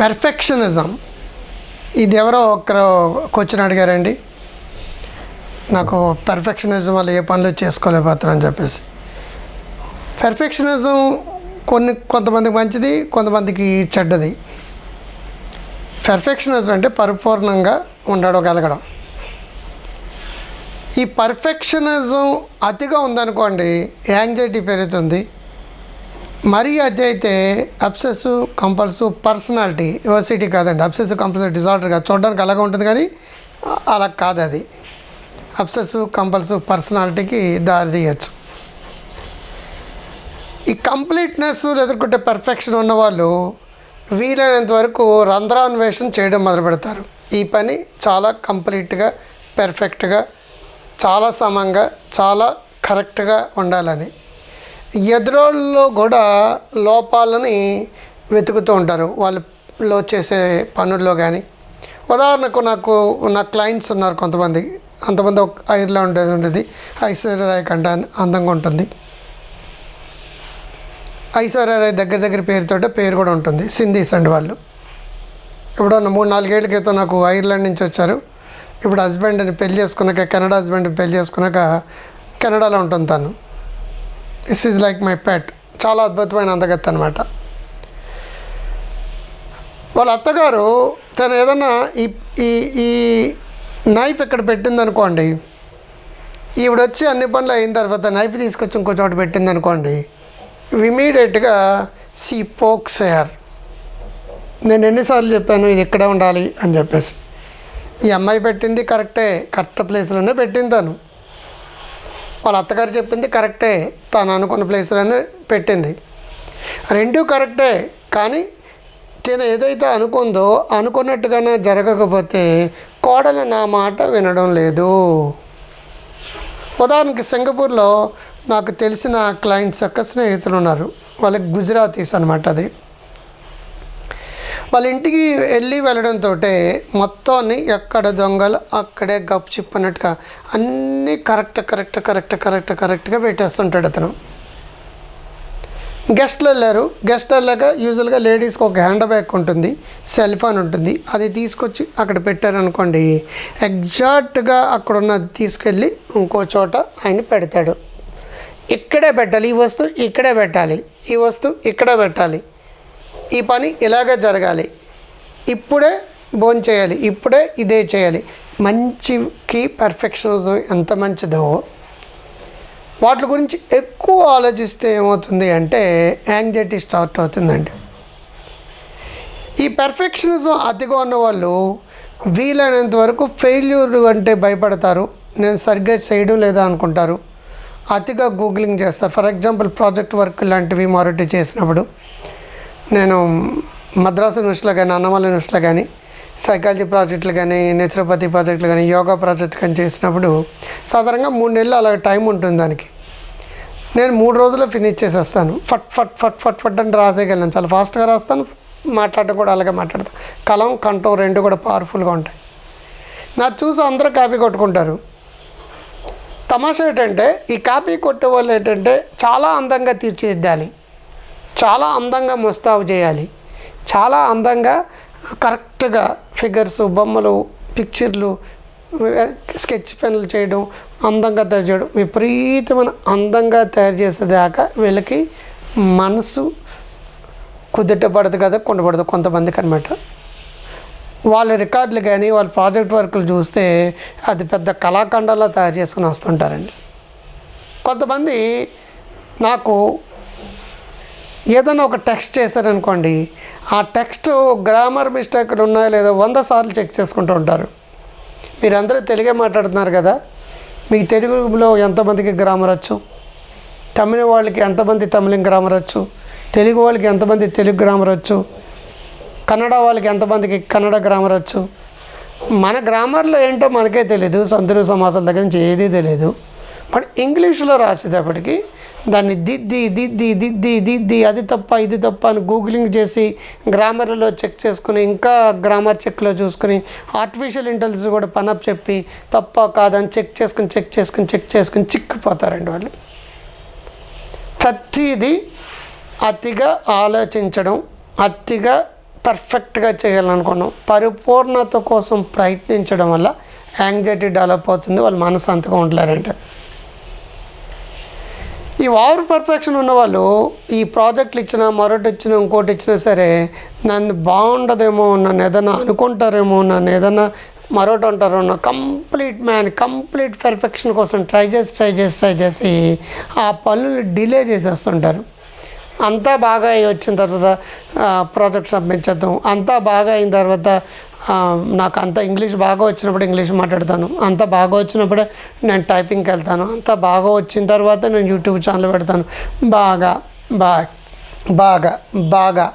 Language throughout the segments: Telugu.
పెర్ఫెక్షనిజం ఇది ఎవరో ఒకరు క్వశ్చన్ అడిగారండి. నాకు పెర్ఫెక్షనిజం వల్ల ఏ పనులు చేసుకోలేకపోతారని చెప్పేసి. పెర్ఫెక్షనిజం కొన్ని కొంతమందికి మంచిది కొంతమందికి చెడ్డది. పెర్ఫెక్షనిజం అంటే పరిపూర్ణంగా ఉండడం ఈ పర్ఫెక్షనిజం అతిగా ఉందనుకోండి యాంగ్జైటీ పెరుగుతుంది. మరీ అది అయితే అబ్సెసివ్ కంపల్సివ్ పర్సనాలిటీ యువర్సిటీ కాదండి. అబ్సెసివ్ కంపల్సివ్ డిజార్డర్ కాదు చూడడానికి అలాగే ఉంటుంది కానీ అలా కాదు అది. అబ్సెసివ్ కంపల్సివ్ పర్సనాలిటీకి దారి తీయచ్చు. ఈ కంప్లీట్నెస్ ఎదుర్కొంటే పర్ఫెక్షన్ ఉన్నవాళ్ళు వీలైనంత వరకు రంధ్రాన్వేషణ చేయడం మొదలు పెడతారు. ఈ పని చాలా కంప్లీట్గా పెర్ఫెక్ట్గా చాలా సమంగా చాలా కరెక్ట్గా ఉండాలని. ఎదురోళ్ళలో కూడా లోపాలని వెతుకుతూ ఉంటారు. వాళ్ళలో చేసే పనుల్లో కానీ ఉదాహరణకు నాకు నా క్లయింట్స్ ఉన్నారు కొంతమంది. అంతమంది ఒక ఐర్లో ఉండేది ఉండేది. ఐశ్వర్య రాయ్ కంటే అందంగా ఉంటుంది. ఐశ్వర్య రాయ్ దగ్గర దగ్గర పేరుతో పేరు కూడా ఉంటుంది. సింధీస్ అండి వాళ్ళు. ఇప్పుడు మూడు నాలుగేళ్ళ క్రితం నాకు ఐర్లాండ్ నుంచి వచ్చారు. ఇప్పుడు హస్బెండ్ని పెళ్ళి చేసుకున్నాక కెనడా హస్బెండ్ని పెళ్ళి చేసుకున్నాక కెనడాలో ఉంటుంది తను. This is like my pet చాలా అద్భుతమైన అందగత్త అనమాట వాళ్ళ అత్తగారు తను ఏదన్నా ఈ ఈ ఈ నైఫ్ ఇక్కడ పెట్టింది అనుకోండి అన్ని పనులు అయిన తర్వాత నైఫ్ తీసుకొచ్చి ఇంకో చోట పెట్టింది అనుకోండి ఇమీడియట్గా సి పోక్స్ హెయిర్ నేను ఎన్నిసార్లు చెప్పాను ఇది ఇక్కడే ఉండాలి? అని చెప్పేసి. ఈ అమ్మాయి పెట్టింది కరెక్టే కరెక్ట్ ప్లేస్లోనే పెట్టింది తను. వాళ్ళ అత్తగారు చెప్పింది కరెక్టే. తను అనుకున్న ప్లేస్లోనే పెట్టింది. రెండూ కరెక్టే. కానీ తను ఏదైతే అనుకుందో అనుకున్నట్టుగానే జరగకపోతే కోడలు నా మాట వినడం లేదు. ఉదాహరణకి సింగపూర్లో నాకు తెలిసిన క్లయింట్స్ యొక్క స్నేహితులు ఉన్నారు. వాళ్ళకి గుజరాతీస్ అనమాట అది. వాళ్ళ ఇంటికి వెళ్ళి వెళ్ళడంతో మొత్తాన్ని ఎక్కడ దొంగలు అక్కడే గప్ అన్నట్టుగా అన్నీ కరెక్ట్ కరెక్ట్ కరెక్ట్ కరెక్ట్ కరెక్ట్గా పెట్టేస్తుంటాడు అతను. గెస్ట్లు వెళ్ళారు. గెస్ట్ వెళ్ళాక యూజువల్గా లేడీస్కి ఒక హ్యాండ్ బ్యాగ్ ఉంటుంది సెల్ ఫోన్ ఉంటుంది. అది తీసుకొచ్చి అక్కడ పెట్టారనుకోండి ఎగ్జాక్ట్గా అక్కడున్న తీసుకెళ్ళి ఇంకో చోట ఆయన పెడతాడు. ఇక్కడే పెట్టాలి ఈ వస్తువు ఇక్కడే పెట్టాలి ఈ వస్తువు ఇక్కడే పెట్టాలి. ఈ పని ఇలాగే జరగాలి. ఇప్పుడే భోజనం చేయాలి ఇప్పుడే ఇదే చేయాలి. మంచికి పర్ఫెక్షనిజం ఎంత మంచిదో వాటి గురించి ఎక్కువ ఆలోచిస్తే ఏమవుతుంది అంటే యాంగ్జైటీ స్టార్ట్ అవుతుందండి. ఈ పెర్ఫెక్షనిజం అతిగా ఉన్న వాళ్ళు వీలైనంత వరకు ఫెయిల్యూర్ అంటే భయపడతారు. నేను సరిగ్గా చేయడం లేదా అనుకుంటారు. అతిగా గూగులింగ్ చేస్తారు. ఫర్ ఎగ్జాంపుల్ ప్రాజెక్ట్ వర్క్ లాంటివి మారుటి చేసినప్పుడు నేను మద్రాసు యూనివర్సిటీలో కానీ అన్నమల యూనివర్సిటీలో కానీ సైకాలజీ ప్రాజెక్టులు కానీ నేచురోపతి ప్రాజెక్టులు కానీ యోగా ప్రాజెక్ట్ కానీ చేసినప్పుడు సాధారణంగా మూడు నెలలు అలా టైం ఉంటుంది దానికి. నేను మూడు రోజుల్లో ఫినిష్ చేసేస్తాను. ఫట్ ఫట్ ఫట్ ఫట్ ఫట్ అని రాసేయగలను. చాలా ఫాస్ట్గా రాస్తాను. మాట్లాడడం కూడా అలాగే మాట్లాడతాను. కలం కంఠం రెండు కూడా పవర్ఫుల్గా ఉంటాయి. నా చూసి అందరూ కాపీ కొట్టుకుంటారు. తమాషా ఏంటంటే ఈ కాపీ కొట్టే వాళ్ళు ఏంటంటే చాలా అందంగా తీర్చిదిద్దాలి. చాలా అందంగా ముస్తాబు చేయాలి. చాలా అందంగా కరెక్ట్గా ఫిగర్స్ బొమ్మలు పిక్చర్లు స్కెచ్ పెన్లు చేయడం అందంగా తయారు చేయడం విపరీతమైన అందంగా తయారు చేసేదాకా వీళ్ళకి మనసు కుదుటపడదు కదా కొండపడదు కొంతమందికి అనమాట వాళ్ళ రికార్డులు కానీ వాళ్ళ ప్రాజెక్ట్ వర్కులు చూస్తే అది పెద్ద కళాఖండాల్లో తయారు చేసుకుని వస్తుంటారండి. కొంతమంది నాకు ఏదైనా ఒక టెక్స్ట్ చేశారనుకోండి ఆ టెక్స్ట్ గ్రామర్ మిస్టేక్లు ఉన్నాయో లేదో వంద సార్లు చెక్ చేసుకుంటూ ఉంటారు. మీరందరూ తెలుగే మాట్లాడుతున్నారు కదా మీకు తెలుగులో ఎంతమందికి గ్రామర్ వచ్చు? తమిళ వాళ్ళకి ఎంతమంది తమిళం గ్రామర్ వచ్చు? తెలుగు వాళ్ళకి ఎంతమంది తెలుగు గ్రామర్ వచ్చు? కన్నడ వాళ్ళకి ఎంతమందికి కన్నడ గ్రామర్ వచ్చు? మన గ్రామర్లో ఏంటో మనకే తెలియదు సంతులు సమాసాల దగ్గర నుంచి ఏదీ తెలియదు బట్ ఇంగ్లీష్లో రాసేటప్పటికి దాన్ని దిద్ది దిద్ది దిద్ది దిద్ది అది తప్ప ఇది తప్ప అని గూగులింగ్ చేసి గ్రామర్లో చెక్ చేసుకుని ఇంకా గ్రామర్ చెక్లో చూసుకుని ఆర్టిఫిషియల్ ఇంటెలిజెన్స్ కూడా పనప్ చెప్పి తప్ప కాదని చెక్ చేసుకుని చెక్ చేసుకుని చెక్ చేసుకుని చిక్కిపోతారండి వాళ్ళు. ప్రతిదీ అతిగా ఆలోచించడం అతిగా పర్ఫెక్ట్గా చేయాలనుకున్నాం. పరిపూర్ణత కోసం ప్రయత్నించడం వల్ల యాంగ్జైటీ డెవలప్ అవుతుంది వాళ్ళు మనశాంతిగా ఉండలేరంటే. ఈ ఓవర్ పర్ఫెక్షన్ ఉన్నవాళ్ళు ఈ ప్రాజెక్టులు ఇచ్చినా మరొకటి ఇచ్చినా ఇంకోటి ఇచ్చినా సరే నన్ను బాగుండదేమో నన్ను ఏదైనా అనుకుంటారేమో నన్ను ఏదైనా మరొకటి అంటారు నా కంప్లీట్ మ్యాన్ కంప్లీట్ పర్ఫెక్షన్ కోసం ట్రై చేసి ట్రై చేసి ట్రై చేసి ఆ పనులు డిలే చేసేస్తుంటారు. అంతా బాగా వచ్చిన తర్వాత ప్రాజెక్ట్ సబ్మిట్ చేద్దాం. అంతా బాగా అయిన తర్వాత నాకు అంత ఇంగ్లీష్ బాగా వచ్చినప్పుడు ఇంగ్లీష్ మాట్లాడతాను. అంత బాగా వచ్చినప్పుడు నేను టైపింగ్కి వెళ్తాను. అంత బాగా వచ్చిన తర్వాత నేను యూట్యూబ్ ఛానల్ పెడతాను. బాగా బాగా బాగా బాగా.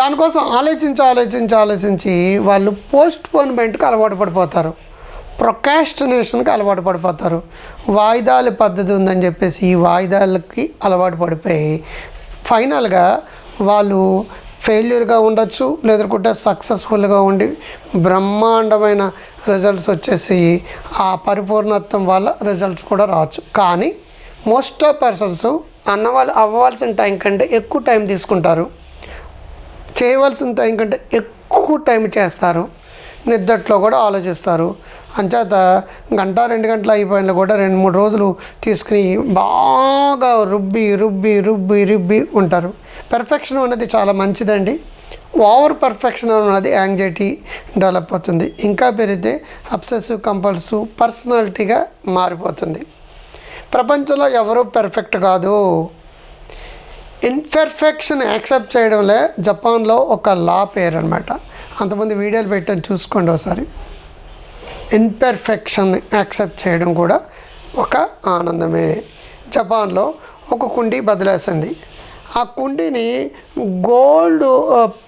దానికోసం ఆలోచించి ఆలోచించి ఆలోచించి వాళ్ళు పోస్ట్ పోన్మెంట్కి అలవాటు పడిపోతారు. ప్రొకాస్టినేషన్కి అలవాటు పడిపోతారు. వాయిదాల పద్ధతి ఉందని చెప్పేసి ఈ వాయిదాలకి అలవాటు పడిపోయి ఫైనల్గా వాళ్ళు ఫెయిల్యూర్గా ఉండొచ్చు లేదంటే సక్సెస్ఫుల్గా ఉండి బ్రహ్మాండమైన రిజల్ట్స్ వచ్చేసి ఆ పరిపూర్ణత్వం వల్ల రిజల్ట్స్ కూడా రావచ్చు. కానీ మోస్ట్ ఆఫ్ పర్సన్స్ అన్నవాళ్ళు అవ్వాల్సిన టైం కంటే ఎక్కువ టైం తీసుకుంటారు. చేయవలసిన టైం కంటే ఎక్కువ టైం చేస్తారు. నిద్దట్లో కూడా ఆలోచిస్తారు. అంచేత గంట రెండు గంటలు అయిపోయిన కూడా రెండు మూడు రోజులు తీసుకుని బాగా రుబ్బి రుబ్బి రుబ్బి రుబ్బి ఉంటారు. పెర్ఫెక్షన్ అనేది చాలా మంచిదండి. ఓవర్ పర్ఫెక్షన్ అన్నది యాంగ్జైటీ డెవలప్ అవుతుంది. ఇంకా పెరిగితే అబ్సెసివ్ కంపల్సివ్ పర్సనాలిటీగా మారిపోతుంది. ప్రపంచంలో ఎవరూ పెర్ఫెక్ట్ కాదు. ఇన్పెర్ఫెక్షన్ యాక్సెప్ట్ చేయడంలో జపాన్లో ఒక లా పేరు అనమాట అంతమంది వీడియోలు పెట్టని చూసుకోండి ఒకసారి. ఇన్పెర్ఫెక్షన్ యాక్సెప్ట్ చేయడం కూడా ఒక ఆనందమే. జపాన్లో ఒక కుండీ బదిలేసింది. ఆ కుండీని గోల్డ్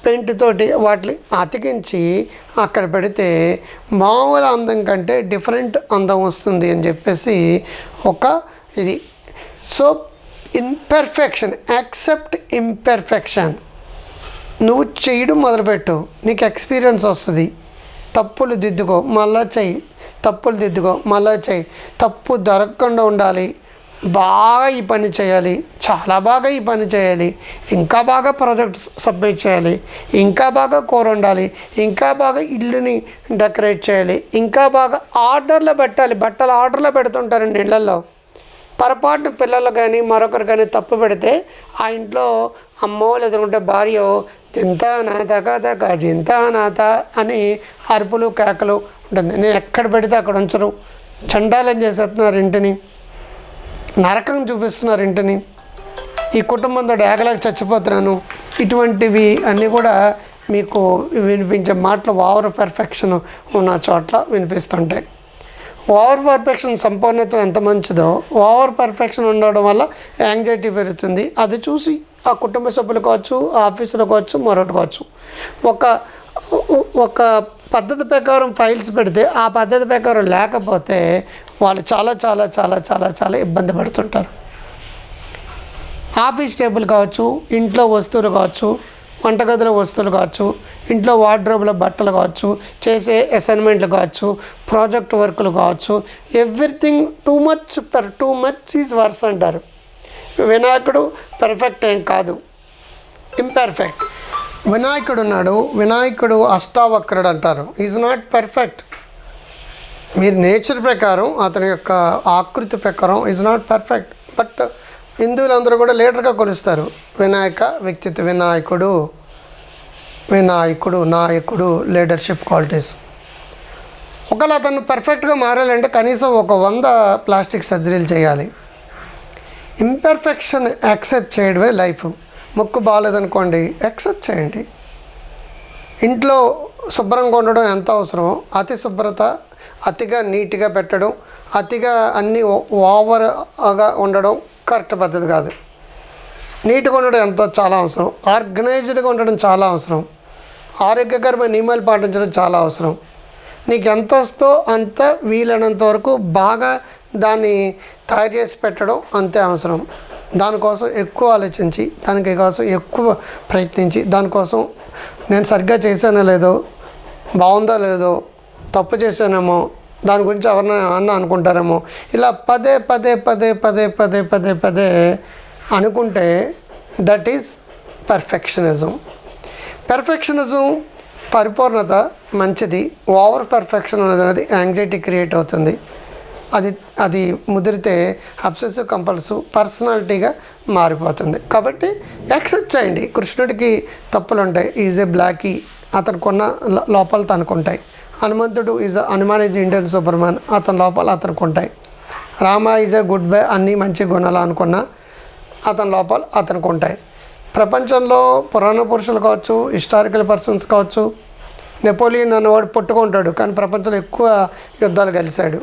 పెయింట్ తోటి వాటిని అతికించి అక్కడ పెడితే మామూలు అందం కంటే డిఫరెంట్ అందం వస్తుంది అని చెప్పేసి ఒక ఇది. So imperfection accept imperfection. నువ్వు చేయడం మొదలుపెట్టు. నీకు ఎక్స్పీరియన్స్ వస్తుంది. తప్పులు దిద్దుకో మళ్ళా చెయ్యి. తప్పులు దిద్దుకో మళ్ళా చెయ్యి. తప్పు దొరకకుండా ఉండాలి. బాగా ఈ పని చేయాలి. చాలా బాగా ఈ పని చేయాలి. ఇంకా బాగా ప్రాజెక్ట్ సబ్మిట్ చేయాలి. ఇంకా బాగా కూర ఉండాలి ఇంకా బాగా ఇల్లుని డెకరేట్ చేయాలి. ఇంకా బాగా ఆర్డర్లో పెట్టాలి. బట్టలు ఆర్డర్లో పెడుతుంటారండి ఇళ్ళల్లో పొరపాటున పిల్లలు కానీ మరొకరు కానీ తప్పు పెడితే ఆ ఇంట్లో అమ్మో లేదంటే భార్య చింతానాథ కథక చింతానాథ అని అరుపులు కేకలు ఉంటుంది. నేను ఎక్కడ పెడితే అక్కడ ఉంచరు. చండాలం చేసేస్తున్నారు ఇంటిని. నరకం చూపిస్తున్నారు ఇంటిని. ఈ కుటుంబంతో డేగలకు చచ్చిపోతున్నాను. ఇటువంటివి అన్నీ కూడా మీకు వినిపించే మాటలు ఓవర్ పర్ఫెక్షన్ ఉన్న చోట్ల వినిపిస్తుంటాయి. ఓవర్ పర్ఫెక్షన్ సంపూర్ణత్వం ఎంత మంచిదో ఓవర్ పర్ఫెక్షన్ ఉండడం వల్ల యాంగ్జైటీ పెరుగుతుంది. అది చూసి ఆ కుటుంబ సభ్యులు కావచ్చు ఆ ఆఫీసులో కావచ్చు మరొకటి కావచ్చు. ఒక ఒక పద్ధతి ప్రకారం ఫైల్స్ పెడితే ఆ పద్ధతి ప్రకారం లేకపోతే వాళ్ళు చాలా చాలా చాలా చాలా చాలా ఇబ్బంది పడుతుంటారు. ఆఫీస్ టేబుల్ కావచ్చు ఇంట్లో వస్తువులు కావచ్చు వంటగదిలో వస్తువులు కావచ్చు ఇంట్లో వార్డ్రోబ్లో బట్టలు కావచ్చు చేసే అసైన్మెంట్లు కావచ్చు ప్రాజెక్ట్ వర్కులు కావచ్చు everything too much per too much is worse అంటారు. వినాయకుడు పెర్ఫెక్ట్ ఏం కాదు. ఇంపెర్ఫెక్ట్ వినాయకుడు ఉన్నాడు వినాయకుడు అష్టావక్రుడు అంటారు. ఈజ్ నాట్ పర్ఫెక్ట్ మీరు నేచర్ ప్రకారం అతని యొక్క ఆకృతి ప్రకారం ఈజ్ నాట్ పర్ఫెక్ట్ బట్ హిందువులందరూ కూడా లీడర్గా కొలుస్తారు. వినాయక వ్యక్తిత్వ వినాయకుడు వినాయకుడు నాయకుడు లీడర్షిప్ క్వాలిటీస్ ఒకవేళ అతను పర్ఫెక్ట్గా మారాలంటే కనీసం ఒక వంద ప్లాస్టిక్ సర్జరీలు చేయాలి. ఇంపర్ఫెక్షన్ యాక్సెప్ట్ చేయడమే లైఫ్ ముక్కు బాగాలేదనుకోండి యాక్సెప్ట్ చేయండి. ఇంట్లో శుభ్రంగా ఉండడం ఎంత అవసరమో అతి శుభ్రత అతిగా నీట్గా పెట్టడం అతిగా అన్నీ ఓవర్గా ఉండడం కరెక్ట్ పద్ధతి కాదు. నీట్గా ఉండడం ఎంతో చాలా అవసరం. ఆర్గనైజ్డ్గా ఉండడం చాలా అవసరం. ఆరోగ్యకరమైన నియమాలు పాటించడం చాలా అవసరం. నీకు ఎంత వస్తో అంత వీలైనంత వరకు బాగా దాన్ని తయారు చేసి పెట్టడం అంతే అవసరం. దానికోసం ఎక్కువ ఆలోచించి దానికి కోసం ఎక్కువ ప్రయత్నించి దానికోసం నేను సరిగ్గా చేశానో లేదో బాగుందో లేదో తప్పు చేశానేమో దాని గురించి ఎవరన్నా అన్న అనుకుంటారేమో ఇలా పదే పదే పదే పదే పదే పదే పదే అనుకుంటే దట్ ఈస్ పర్ఫెక్షనిజం. పెర్ఫెక్షనిజం పరిపూర్ణత మంచిది. ఓవర్ పర్ఫెక్షన్ అనేది యాంగ్జైటీ క్రియేట్ అవుతుంది. అది అది ముదిరితే అబ్సెసివ్ కంపల్సివ్ పర్సనాలిటీగా మారిపోతుంది. కాబట్టి యాక్సెప్ట్ చేయండి. కృష్ణుడికి తప్పులు ఉంటాయి ఈజ్ ఏ బ్లాకీ అతనుకున్న లోపల లోపాలు తనకుంటాయి. హనుమంతుడు is Hanuman is Indian superman అతని లోపాలు అతనికి ఉంటాయి Rama is a good boy అన్నీ మంచి గుణాలు అనుకున్న అతని లోపాలు అతనికి ఉంటాయి ప్రపంచంలో పురాణ పురుషులు కావచ్చు హిస్టారికల్ పర్సన్స్ కావచ్చు నెపోలియన్ అనేవాడు పుట్టుకుంటాడు కానీ ప్రపంచంలో ఎక్కువ యుద్ధాలు కలిశాడు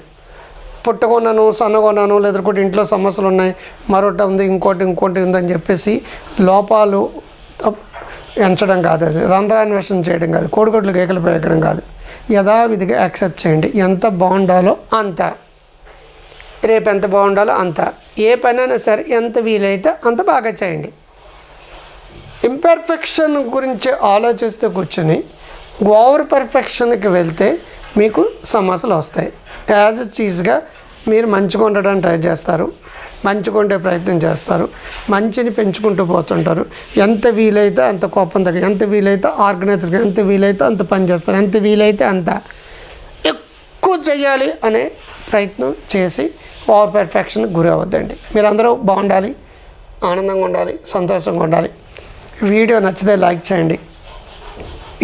పుట్టుకున్నాను సన్నగొన్నాను లేదంటే ఇంట్లో సమస్యలు ఉన్నాయి మరొకటి ఉంది ఇంకోటి ఇంకోటి ఉందని చెప్పేసి లోపాలు ఎంచడం కాదు అది. రంధ్రాన్వేషణ చేయడం కాదు కోడిగుడ్లు కేకలు పెట్టడం కాదు. యథావిధిగా యాక్సెప్ట్ చేయండి ఎంత బాగుండాలో అంత. రేపు ఎంత బాగుండాలో అంత. ఏ పనైనా సరే ఎంత వీలైతే అంత బాగా చేయండి. ఇంపర్ఫెక్షన్ గురించి ఆలోచిస్తూ కూర్చొని ఓవర్ పర్ఫెక్షన్కి వెళ్తే మీకు సమస్యలు వస్తాయి. యాజ్ చీజ్గా మీరు మంచిగా ఉండడానికి ట్రై చేస్తారు మంచిగా ఉండే ప్రయత్నం చేస్తారు మంచిని పెంచుకుంటూ పోతుంటారు. ఎంత వీలైతే అంత కోపం తగ్గ ఎంత వీలైతే ఆర్గనైజర్గా ఎంత వీలైతే అంత పని చేస్తారు ఎంత వీలైతే అంత ఎక్కువ చేయాలి అనే ప్రయత్నం చేసి ఓవర్ పెర్ఫెక్షన్కి గురి అవ్వద్దండి మీరందరూ బాగుండాలి ఆనందంగా ఉండాలి సంతోషంగా ఉండాలి. వీడియో నచ్చితే లైక్ చేయండి.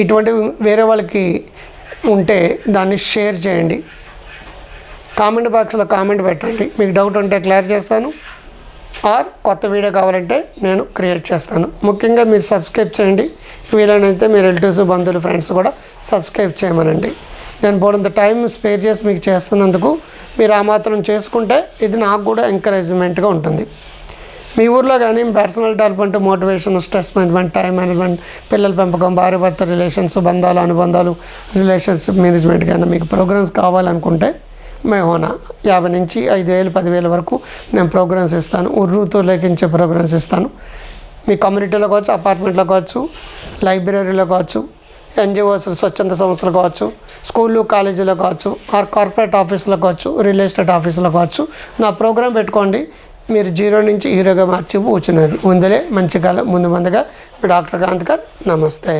ఇటువంటి వేరే వాళ్ళకి ఉంటే దాన్ని షేర్ చేయండి. కామెంట్ బాక్స్లో కామెంట్ పెట్టండి. మీకు డౌట్ ఉంటే క్లియర్ చేస్తాను. ఆర్ కొత్త వీడియో కావాలంటే నేను క్రియేట్ చేస్తాను. ముఖ్యంగా మీరు సబ్స్క్రైబ్ చేయండి. వీలైనైతే మీ రిలేటివ్స్ బంధువులు ఫ్రెండ్స్ కూడా సబ్స్క్రైబ్ చేయమనండి. నేను పోడంత టైం స్పేర్ చేసి మీకు చేస్తున్నందుకు మీరు ఆ మాత్రం చేసుకుంటే ఇది నాకు కూడా ఎంకరేజ్మెంట్గా ఉంటుంది. మీ ఊర్లో కానీ personal development motivation stress management time management పిల్లల పెంపకం భార్య భర్త రిలేషన్స్ బంధాలు అనుబంధాలు రిలేషన్షిప్ మేనేజ్మెంట్ కానీ మీకు ప్రోగ్రామ్స్ కావాలనుకుంటే మేమోనా యాభై నుంచి ఐదు వేలు పదివేల వరకు నేను ప్రోగ్రామ్స్ ఇస్తాను. ఉర్రూతో లేఖించే ప్రోగ్రామ్స్ ఇస్తాను. మీ కమ్యూనిటీలో కావచ్చు అపార్ట్మెంట్లో కావచ్చు లైబ్రరీలో కావచ్చు ఎన్జిఓస్ స్వచ్ఛంద సంస్థలు కావచ్చు స్కూళ్ళు కాలేజీలో కావచ్చు ఆర్ కార్పొరేట్ ఆఫీసులో కావచ్చు రియల్ ఎస్టేట్ ఆఫీసులో కావచ్చు. నా ప్రోగ్రామ్ పెట్టుకోండి. మీరు జీరో నుంచి హీరోగా మార్చి కూర్చున్నది ఉందలే మంచి కాలం. ముందు ముందుగా మీ డాక్టర్ కాంత్ గారు నమస్తే.